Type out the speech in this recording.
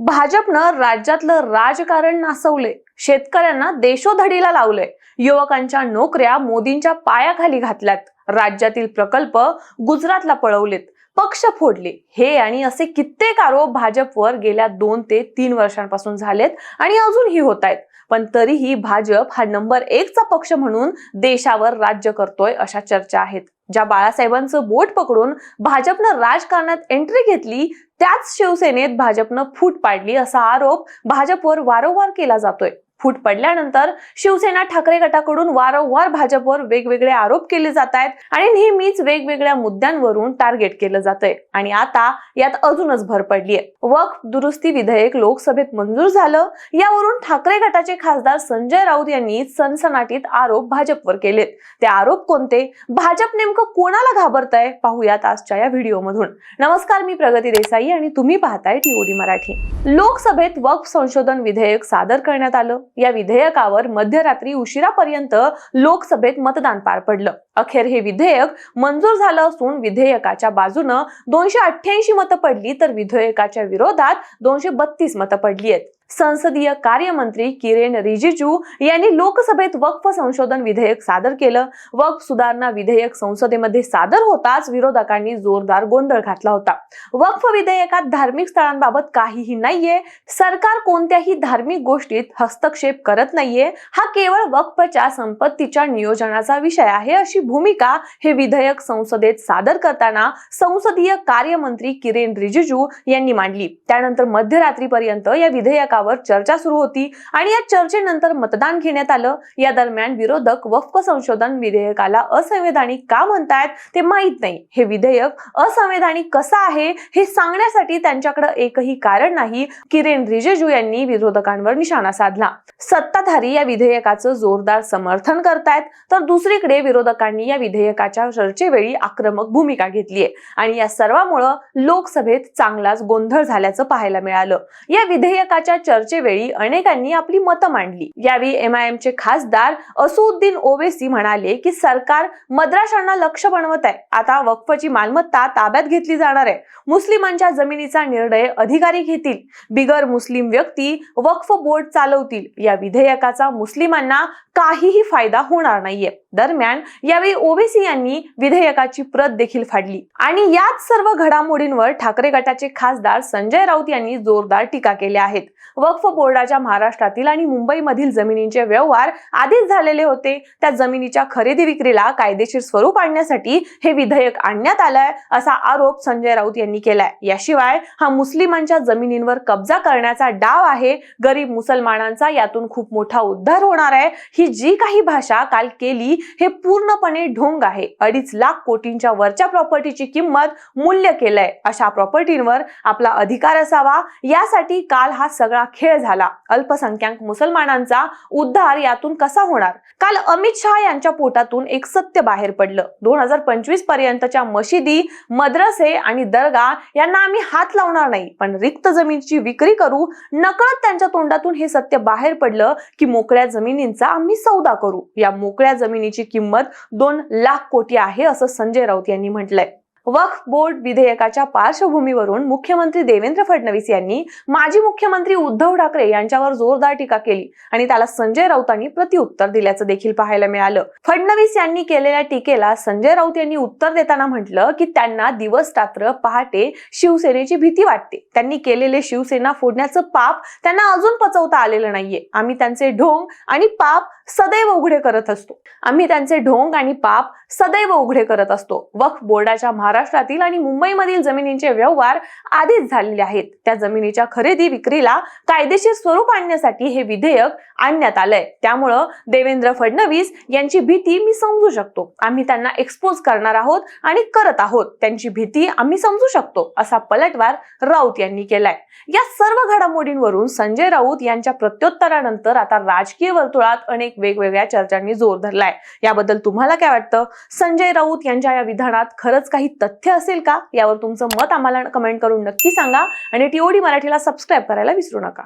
भाजपनं राज्यातलं राजकारण नासवले शेतकऱ्यांना देशोधडीला लावलंय. युवकांच्या नोकऱ्या मोदींच्या पायाखाली घातल्यात. राज्यातील प्रकल्प गुजरातला पळवलेत. पक्ष फोडले. हे आणि असे कित्येक आरोप भाजपवर गेल्या दोन ते तीन वर्षांपासून झालेत आणि अजूनही होत आहेत पण तरीही भाजप हा नंबर एकचा पक्ष म्हणून देशावर राज्य करतोय अशा चर्चा आहेत. ज्या बाळासाहेबांचं बोट पकडून भाजपनं राजकारणात एंट्री घेतली त्याच शिवसेनेत भाजपनं फूट पाडली असा आरोप भाजपवर वारंवार केला जातोय. फूट पडल्यानंतर शिवसेना ठाकरे गटाकडून वारंवार भाजपवर वेगवेगळे आरोप केले जात आहेत आणि नेहमीच वेगवेगळ्या मुद्द्यांवरून टार्गेट केलं जातंय. आणि आता यात अजूनच भर पडली आहे वक्फ दुरुस्ती विधेयक लोकसभेत मंजूर झालं. यावरून ठाकरे गटाचे खासदार संजय राऊत यांनी सनसनाटीत आरोप भाजपवर केलेत. ते आरोप कोणते? भाजप नेमकं कोणाला घाबरतंय? पाहूयात आजच्या या व्हिडिओमधून. नमस्कार मी प्रगती देसाई आणि तुम्ही पाहताय टीओडी मराठी. लोकसभेत वक्फ संशोधन विधेयक सादर करण्यात आलं. या विधेयकावर मध्यरात्री उशिरापर्यंत लोकसभेत मतदान पार पडलं. अखेर हे विधेयक मंजूर झालं असून विधेयकाच्या बाजूनं दोनशे अठ्ठ्याऐंशी मतं पडली तर विधेयकाच्या विरोधात दोनशे बत्तीस मतं पडली आहेत. संसदीय कार्यमंत्री किरेन रिजिजू यांनी लोकसभेत वक्फ संशोधन विधेयक सादर केलं. वक्फ सुधारणा विधेयक संसदेमध्ये सादर होताच विरोधकांनी जोरदार गोंधळ घातला होता. वक्फ विधेयकात धार्मिक स्थळांबाबत काहीही नाहीये. सरकार कोणत्याही धार्मिक गोष्टीत हस्तक्षेप करत नाहीये. हा केवळ वक्फच्या संपत्तीच्या नियोजनाचा विषय आहे अशी भूमिका हे विधेयक संसदेत सादर करताना संसदीय कार्यमंत्री किरेन रिजिजू यांनी मांडली. त्यानंतर मध्यरात्रीपर्यंत या प्रस्तावावर चर्चा सुरू होती आणि या चर्चेनंतर मतदान घेण्यात आलं. या दरम्यान विरोधक वक्फ संशोधन विधेयकाला असंवैधानिक का म्हणतायत ते माहीत नाही. हे विधेयक असंवैधानिक कसं आहे हे सांगण्यासाठी त्यांच्याकडे एकही कारण नाही. किरेन रिजेजू यांनी विरोधकांवर निशाणा साधला. सत्ताधारी या विधेयकाचं जोरदार समर्थन करतायत तर दुसरीकडे विरोधकांनी या विधेयकाच्या चर्चेवेळी आक्रमक भूमिका घेतलीय. आणि या सर्वामुळं लोकसभेत चांगलाच गोंधळ झाल्याचं पाहायला मिळालं. या विधेयकाच्या चर्चेवेळी अनेकांनी आपली मतं मांडली. यावेळी एमआयएमचे खासदार असुद्दीन ओवेसी म्हणाले की सरकार मद्राशांना लक्ष बनवत आहे. आता वक्फची मालमत्ता ताब्यात घेतली जाणार आहे. मुस्लिमांच्या जमिनीचा निर्णय अधिकारी घेतील. बिगर मुस्लिम व्यक्ती वक्फ बोर्ड चालवतील. या विधेयकाचा मुस्लिमांना काहीही फायदा होणार नाहीये. दरम्यान यावेळी ओबीसी यांनी विधेयकाची प्रत देखील फाडली. आणि याच सर्व घडामोडींवर ठाकरे गटाचे खासदार संजय राऊत यांनी जोरदार टीका केल्या आहेत. वक्फ बोर्डाच्या महाराष्ट्रातील आणि मुंबईमधील जमिनींचे व्यवहार आधीच झालेले होते. त्या जमिनीच्या खरेदी विक्रीला कायदेशीर स्वरूप आणण्यासाठी हे विधेयक आणण्यात आलंय असा आरोप संजय राऊत यांनी केलाय. याशिवाय हा मुस्लिमांच्या जमिनींवर कब्जा करण्याचा डाव आहे. गरीब मुसलमानांचा यातून खूप मोठा उद्धार होणार आहे. ही जी काही भाषा काल केली हे पूर्णपणे ढोंग आहे. अडीच लाख कोटींच्या वरच्या प्रॉपर्टीची किंमत मूल्य केलंय. अशा प्रॉपर्टींवर आपला अधिकार असावा. यासाठी काल हा सगळा खेळ झाला. अल्पसंख्याक मुसलमानांचा उद्धार यातून कसा होणार? काल अमित शहा यांच्या पोटातून एक सत्य बाहेर पडलं. दोन हजार पंचवीस पर्यंतच्या मशिदी मद्रसे आणि दर्गा यांना आम्ही हात लावणार नाही. पण रिक्त जमिनीची विक्री करू नकळत त्यांच्या तोंडातून हे सत्य बाहेर पडलं की मोकळ्या जमिनींचा आम्ही सौदा करू. या मोकळ्या जमिनी जमिनीची किंमत दोन लाख कोटी आहे असं संजय राऊत यांनी म्हटलंय. वक्फ बोर्ड विधेयकाच्या पार्श्वभूमीवरून मुख्यमंत्री देवेंद्र फडणवीस यांनी माजी मुख्यमंत्री उद्धव ठाकरे यांच्यावर जोरदार टीका केली आणि त्याला संजय राऊतांनी प्रतिउत्तर दिल्याचं देखील पाहायला मिळालं. फडणवीस यांनी केलेल्या टीकेला संजय राऊत यांनी उत्तर देताना म्हटलं की त्यांना दिवस रात्र पहाटे शिवसेनेची भीती वाटते. त्यांनी केलेले शिवसेना फोडण्याचं पाप त्यांना अजून पचवता आलेलं नाहीये. आम्ही त्यांचे ढोंग आणि पाप सदैव उघडे करत असतो. आम्ही त्यांचे ढोंग आणि पाप सदैव उघडे करत असतो. वक्फ बोर्डाच्या महाराष्ट्रातील आणि मुंबईमधील जमिनींचे व्यवहार आधीच झालेले आहेत. त्या जमिनीच्या खरेदी विक्रीला कायदेशीर स्वरूप आणण्यासाठी हे विधेयक आणण्यात आलंय. त्यामुळं देवेंद्र फडणवीस यांची भीती मी समजू शकतो. आम्ही त्यांना एक्सपोज करणार आहोत आणि करत आहोत. त्यांची भीती आम्ही समजू शकतो असा पलटवार राऊत यांनी केलाय. या सर्व घडामोडींवरून संजय राऊत यांच्या प्रत्युत्तरानंतर आता राजकीय वर्तुळात अनेक वेगवेगळ्या चर्चांनी जोर धरलाय. याबद्दल तुम्हाला काय वाटतं? संजय राऊत यांच्या या विधानात खरंच काही तथ्य असेल का? यावर तुमचं मत आम्हाला कमेंट करून नक्की सांगा. आणि टीओडी मराठीला सबस्क्राईब करायला विसरू नका.